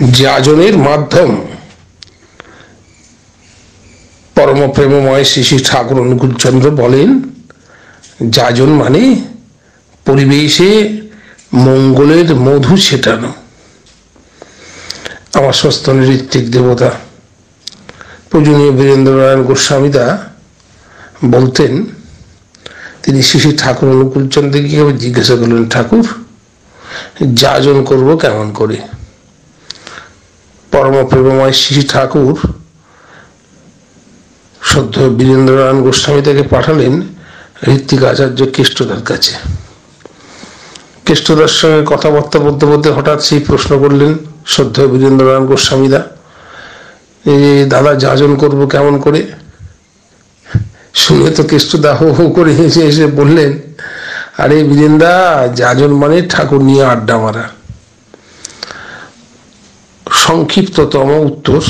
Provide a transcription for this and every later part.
যাজনের মাধ্যম পরম প্রেমময় শ্রী ঠাকুর অনুকূলচন্দ্র বলেন, যাজন মানে পরিবেশে মঙ্গলের মধু ছেটানো। আমার সস্তনের ঋত্বিক দেবতা, পূজনীয় বীরেন্দ্র নারায়ণ গোস্বামীদা বলতেন, তিনি শিশি ঠাকুর অনুকূলচন্দ্রকে জিজ্ঞাসা করলেন, ঠাকুর, যাজন করব কেমন করে? পরম প্রেমময় শ্রী ঠাকুর সদ্য বীরেন্দ্রনারায়ণ গোস্বামী থেকে পাঠালেন ঋত্বিক আচার্য কেষ্টদার কাছে। কেষ্টদার সঙ্গে কথাবার্তা বলতে বলতে হঠাৎ সেই প্রশ্ন করলেন সদ্য বীরেন্দ্রনারায়ণ গোস্বামীদা দাদা যাজন করব কেমন করে? শুনে তো কেষ্টদা হো হো করে হেসে এসে বললেন, আরে বীরেন্দা যাজন মানে ঠাকুর নিয়ে আড্ডা মারা। সংক্ষিপ্ততম উত্তর,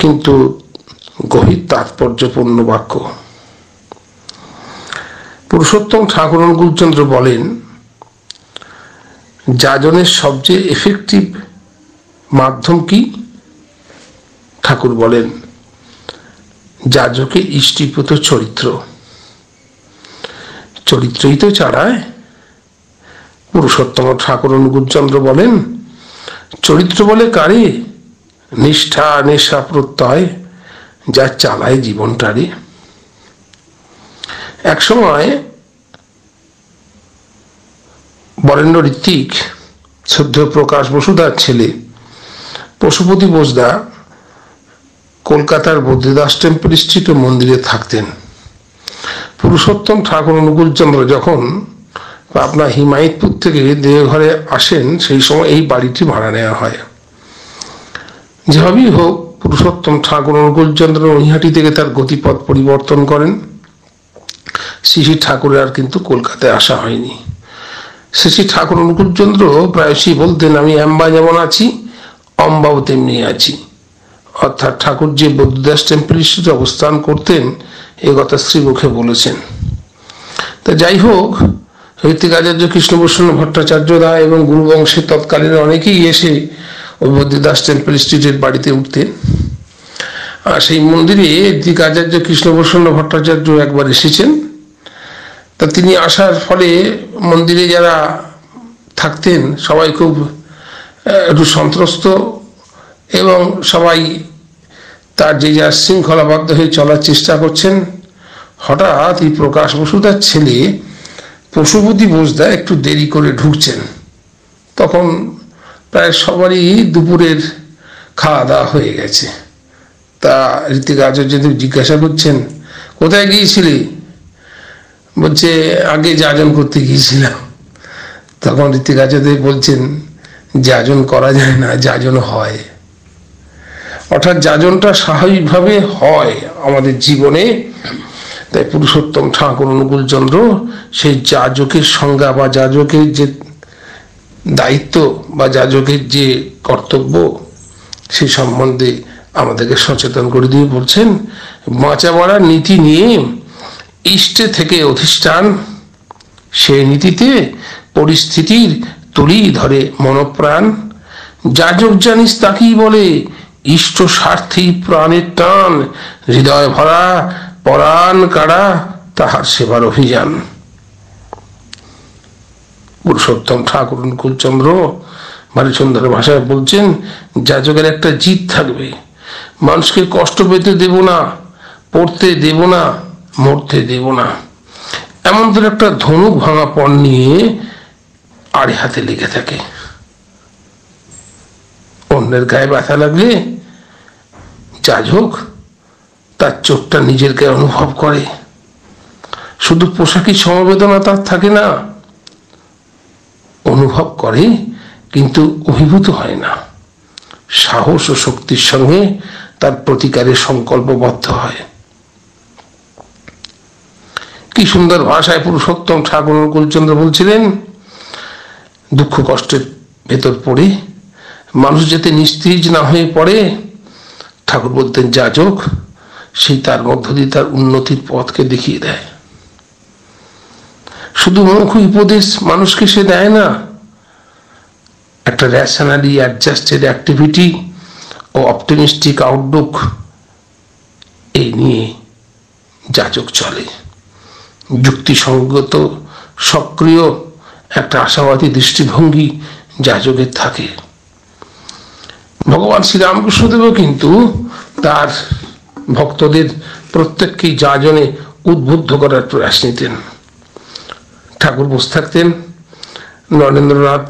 কিন্তু গভীর তাৎপর্যপূর্ণ বাক্য। পুরুষোত্তম ঠাকুর অনুকূলচন্দ্র বলেন, যাজনের সবচেয়ে এফেক্টিভ মাধ্যম কি? ঠাকুর বলেন, যাজকে ইষ্টিপুত চরিত্র। চরিত্রই তো চাড়ায় পুরুষোত্তম ঠাকুর অনুকূলচন্দ্র বলেন চরিত্র বলে কারে? নিষ্ঠা, নেশা, প্রত্যয়, যা চালায় এক সময় বরেণ্য ঋত্বিক সদ্য প্রকাশ বসুদার ছেলে, পশুপতি বোসদা, কলকাতার বদ্রীদাস টেম্পল স্ট্রিট মন্দিরে থাকতেন। পুরুষোত্তম ঠাকুর অনুকূলচন্দ্র যখন আপনার হিমায়তপুর থেকে দেহঘরে আসেন, সেই সময় এই বাড়িটি ভাড়া নেওয়া হয়। যেভাবেই হোক, পুরুষোত্তম ঠাকুর অনুকূলচন্দ্র নৈহাটি থেকে তার গতিপথ পরিবর্তন করেন। শ্রী ঠাকুরের আর কিন্তু কলকাতায় আসা হয়নি। শ্রী ঠাকুর অনুকূলচন্দ্র প্রায়শই বলতেন, আমি অ্যাম্বা যেমন আছি, অম্বাও তেমনি আছি। অর্থাৎ ঠাকুর যে বৌদ্ধদাস টেম্পল অবস্থান করতেন, এ কথা শ্রীমুখে বলেছেন। তা যাই হোক ঋত্বিক আচার্য কৃষ্ণভূষণ ভট্টাচার্য দা এবং গুরুবংশের তৎকালীন অনেকেই এসে ওই বদ্রীদাস টেম্পল স্ট্রিটের বাড়িতে উঠতেন। আর সেই মন্দিরে ঋত্বিক আচার্য কৃষ্ণভূষণ ভট্টাচার্য একবার এসেছেন। তা তিনি আসার ফলে মন্দিরে যারা থাকতেন সবাই খুব একটু সন্ত্রস্ত এবং সবাই তার যে যা শৃঙ্খলাবদ্ধ হয়ে চলার চেষ্টা করছেন। হঠাৎ এই প্রকাশ বসুদার ছেলে পশুপতি বোসদা একটু দেরি করে ঢুকছেন। তখন প্রায় সবারই দুপুরের খাওয়া দাওয়া হয়ে গেছে। তা ঋতিক আচার্য জিজ্ঞাসা করছেন, কোথায় গিয়েছিলি? বলছে, আগে যাজন করতে গিয়েছিলাম। তখন ঋতিক আচার্য বলছেন, যাজন করা যায় না, যাজন হয়। অর্থাৎ যাজনটা স্বাভাবিকভাবে হয় আমাদের জীবনে। তাই পুরুষোত্তম ঠাকুর অনুকূলচন্দ্র সেই যাজকের সংজ্ঞা বা যাজকের যে দায়িত্ব বা যাজকের যে কর্তব্য, সে সম্বন্ধে আমাদেরকে সচেতন করে দিয়ে বলছেন বাঁচা বাড়ার নীতি নিয়ে ইষ্টে থেকে অধিষ্ঠান সেই নীতিতে পরিস্থিতির তুলি ধরে মনপ্রাণ। যাজক জানিস তাকেই বলে, ইষ্ট স্বার্থী প্রাণের টান, হৃদয় ভরা পরাণ কাড়া তাহার সেবার অভিযান। পুরুষোত্তম ঠাকুর কুলচন্দ্র বারিচন্দ্র ভাষায় বলছেন, যাজকের একটা জিত থাকবে। মানুষকে কষ্ট পেতে দেব না, পড়তে দেব না, মরতে দেব না। এমন তোর একটা ধনুক ভাঙা পণ নিয়ে আড়ে হাতে লেগে থাকে। অন্যের গায়ে ব্যথা লাগলে যাজক তার চোখটা নিজের গায়ে অনুভব করে। শুধু পোশাকি সমবেদনা তার থাকে না, অনুভব করে কিন্তু অভিভূত হয় না। সাহস ও শক্তির সঙ্গে তার প্রতিকারের সংকল্পবদ্ধ হয়। কি সুন্দর ভাষায় পুরুষোত্তম ঠাকুর কুলচন্দ্র বলছিলেন, দুঃখ কষ্টের ভেতর পড়ে, মানুষ যাতে নিস্তেজ না হয়ে পড়ে, ঠাকুর বলতেন, যাজক সেই তার মধ্য দিয়ে তার উন্নতির পথকে দেখিয়ে দেয়। শুধু মুখ উপদেশ মানুষকে সে দেয় না, একটা র্যাশনালি অ্যাডজাস্টেড অ্যাক্টিভিটি ও অপটিমিস্টিক আউটলুক এই নিয়ে যাচক চলে। যুক্তিসঙ্গত, সক্রিয় একটা আশাবাদী দৃষ্টিভঙ্গি যাজকের থাকে। ভগবান শ্রীরামকৃষ্ণদেবও কিন্তু তার ভক্তদের প্রত্যেককেই যাজনে উদ্বুদ্ধ করার প্রয়াস নিতেন। ঠাকুর বসে থাকতেন। নরেন্দ্রনাথ,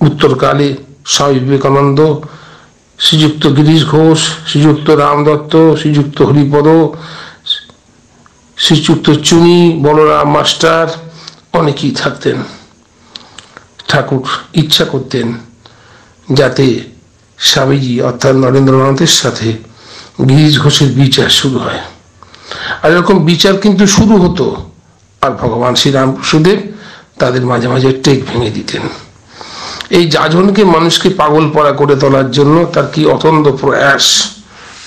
উত্তরকালে স্বামী বিবেকানন্দ, শ্রীযুক্ত গিরিশ ঘোষ, শ্রীযুক্ত রাম দত্ত, শ্রীযুক্ত হরিপদ, শ্রীযুক্ত চুনি, বলরাম মাস্টার, অনেকেই থাকতেন। ঠাকুর ইচ্ছা করতেন যাতে স্বামীজি অর্থাৎ নরেন্দ্রনাথের সাথে গিরিশ ঘোষের বিচার শুরু হয়। আর এরকম বিচার কিন্তু শুরু হতো। আর ভগবান শ্রীরামকৃষ্ণদেব তাদের মাঝে মাঝে টেক ভেঙে দিতেন। এই যাজনকে মানুষকে পাগল পড়া করে তোলার জন্য তার কি অতন্দ প্রয়াস?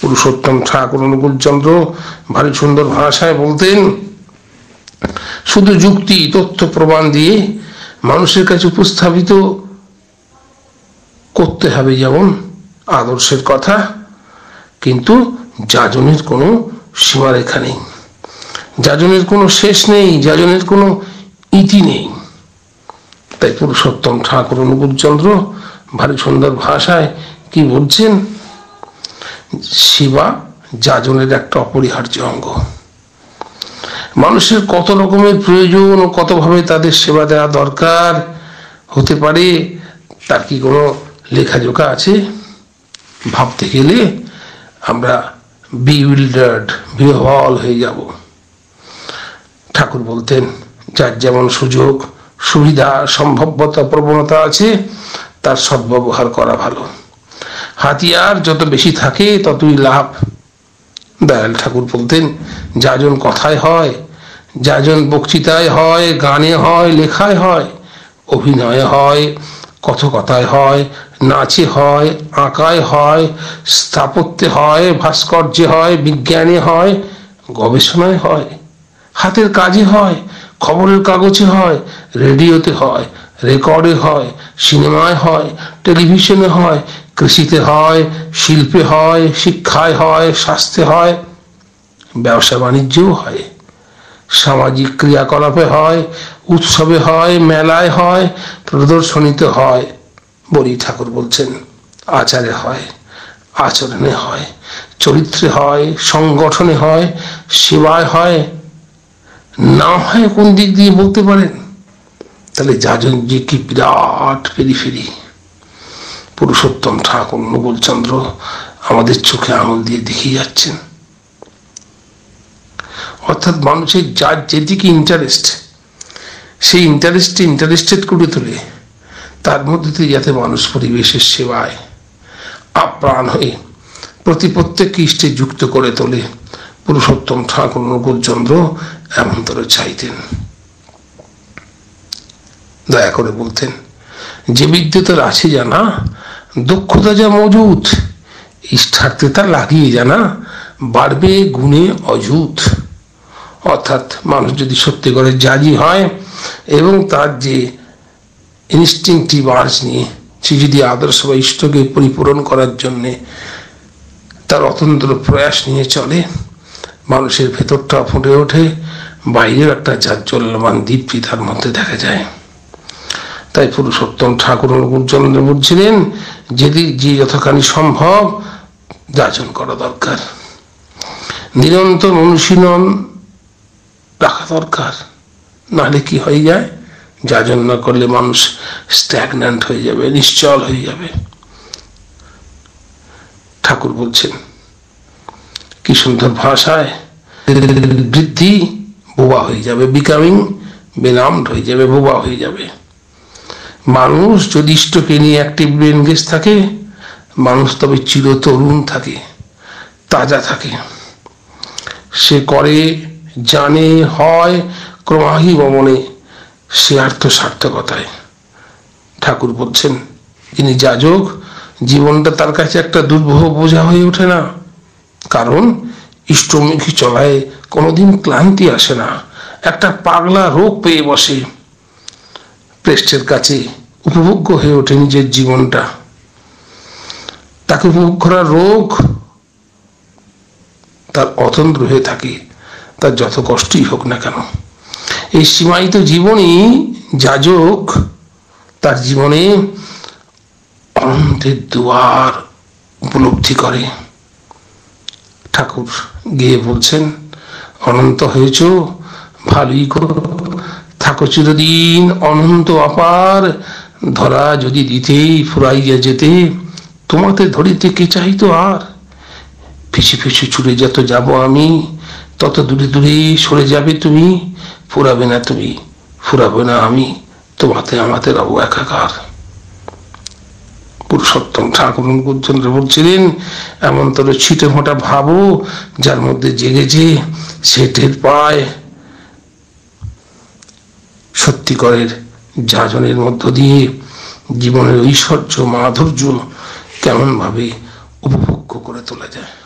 পুরুষোত্তম ঠাকুর অনুকূলচন্দ্র ভারী সুন্দর ভাষায় বলতেন, শুধু যুক্তি, তথ্য, প্রমাণ দিয়ে মানুষের কাছে উপস্থাপিত করতে হবে যেমন আদর্শের কথা কিন্তু যাজনের কোনো সীমারেখা নেই। যাজনের কোনো শেষ নেই, যাজনের কোনো ইতি নেই। তাই পুরুষোত্তম ঠাকুর অনুকূলচন্দ্র ভারী সুন্দর ভাষায় কি বলছেন? শিবা যাজনের একটা অপরিহার্য অঙ্গ। মানুষের কত রকমের প্রয়োজন ও কতভাবে তাদের সেবা দেওয়া দরকার হতে পারে, তার কি কোনো লেখাজোখা আছে? ভাবতে গেলে আমরা বিউইল্ডার্ড বিহল হয়ে যাব। ঠাকুর বলতেন, যার যেমন সুযোগ, সুবিধা সম্ভবতা প্রবণতা আছে, তার সদ্ব্যবহার করা ভালো। হাতিয়ার যত বেশি থাকে, ততই লাভ। দয়াল ঠাকুর বলতেন, যাজন কথায় হয়, যাজন বক্তৃতায় হয়, গানে হয়, লেখায় হয়, অভিনয়ে হয় কথকতায় হয়, নাচে হয়, আঁকায় হয়, স্থাপত্যে হয়, ভাস্কর্যে হয়, বিজ্ঞানে হয়, গবেষণায় হয়, হাতের কাজে হয়, খবরের কাগজে হয়, রেডিওতে হয়, রেকর্ডে হয়, সিনেমায় হয়, টেলিভিশনে হয়, কৃষিতে হয়, শিল্পে হয়, শিক্ষায় হয়, স্বাস্থ্যে হয়, ব্যবসা বাণিজ্যও হয়। সামাজিক ক্রিয়াকলাপে হয়, উৎসবে হয়, মেলায় হয়, প্রদর্শনীতে হয়, বলি ঠাকুর বলছেন, আচারে হয়, আচরণে হয়, চরিত্রে হয়, সংগঠনে হয়, সেবায় হয়। না হয় কোন দিক দিয়ে বলতে পারেন? তাহলে যাজন যে কি বিরাট ফেরি পুরুষোত্তম ঠাকুর নবলচন্দ্র আমাদের চোখে আঙুল দিয়ে দেখিয়ে যাচ্ছেন। অর্থাৎ মানুষের যার যেদিকে ইন্টারেস্ট সেই ইন্টারেস্টে ইন্টারেস্টেড করে তোলে। তার মধ্যে দিয়ে যাতে মানুষ পরিবেশের সেবায় আপ্রাণ হয়ে প্রতি প্রত্যেককে ইষ্টে যুক্ত করে তোলে। পুরুষোত্তম ঠাকুর নকুলচন্দ্র এমনতর চাইতেন। দয়া করে বলতেন, যে বিদ্যে আছে জানা দক্ষতা যা মজুত ইষ্টার্থে তা লাগিয়ে জানা, বাড়বে গুণে অযুত। অর্থাৎ মানুষ যদি সত্যি করে জাজি হয় এবং তার যে ইনস্টিংটিভ আর্জ নিয়ে সে যদি আদর্শ বা ইষ্টকে পরিপূরণ করার জন্যে তার অতন্ত্র প্রয়াস নিয়ে চলে, মানুষের ভেতরটা ফুটে ওঠে, বাইরেও একটা জাজ্জল্যমান দীপ্তি তার মধ্যে দেখা যায়। তাই পুরুষোত্তম ঠাকুর অনুকূলচন্দ্র বলছিলেন, যদি যে যথাখানি সম্ভব, যাচন করা দরকার। নিরন্তর অনুশীলন রাখা দরকার। নাহলে কি হয়ে যায়? যাজন না করলে মানুষ স্ট্যাগন্যান্ট হয়ে যাবে, নিশ্চল হয়ে যাবে। ঠাকুর বলছেন, কি সুন্দর ভাষায় বৃদ্ধি বোবা হয়ে যাবে বিকামিং বেনামড হয়ে যাবে, বোবা হয়ে যাবে। মানুষ যদি ইষ্টকে নিয়ে অ্যাক্টিভলি এনগেজ থাকে, মানুষ তবে চিরতরুণ থাকে, তাজা থাকে। সে করে জানে হয় ক্রমাহি বমনে, সে আর্থ সার্থকতায়। ঠাকুর বলছেন যিনি যাজক, জীবনটা তার কাছে একটা দুর্বহ বোঝা হয়ে ওঠে না। কারণ ইষ্টমুখী চলায় কোনোদিন ক্লান্তি আসে না, একটা পাগলা রোগ পেয়ে বসে। প্রেস্টের কাছে উপভোগ্য হয়ে ওঠে নিজের জীবনটা। তাকে উপভোগ করার রোগ তার অতন্ত্র হয়ে থাকে। তার যত কষ্টই হোক না কেন। এই সীমায়িত জীবনই যাজক তার জীবনে অনন্তের দুয়ার উপলব্ধি করে। ঠাকুর গিয়ে বলছেন, অনন্ত হয়েছ, ভালোই করো। থাকো চিরদিন অনন্ত অপার ধরা যদি দিতেই ফুরাইয়া যেতে, তোমাতে ধরিতে কে চাইতো আর? পিছু পিছু ছুটে যত যাব আমি তত দূরে দূরে সরে যাবে তুমি, ফুরাবে না তুমি, ফুরাবে না আমি, তোমাতে আমাদের রব একাকার। পুরুষোত্তম ঠাকুর গুরুচন্দ্র বলছিলেন, এমন তোর ছিটে মোটা ভাবো, যার মধ্যে জেগেছে, সে টের পায়। সত্যিকরের যাজনের মধ্য দিয়ে জীবনের ঐশ্বর্য, মাধুর্য কেমন ভাবে উপভোগ্য করে তোলা যায়।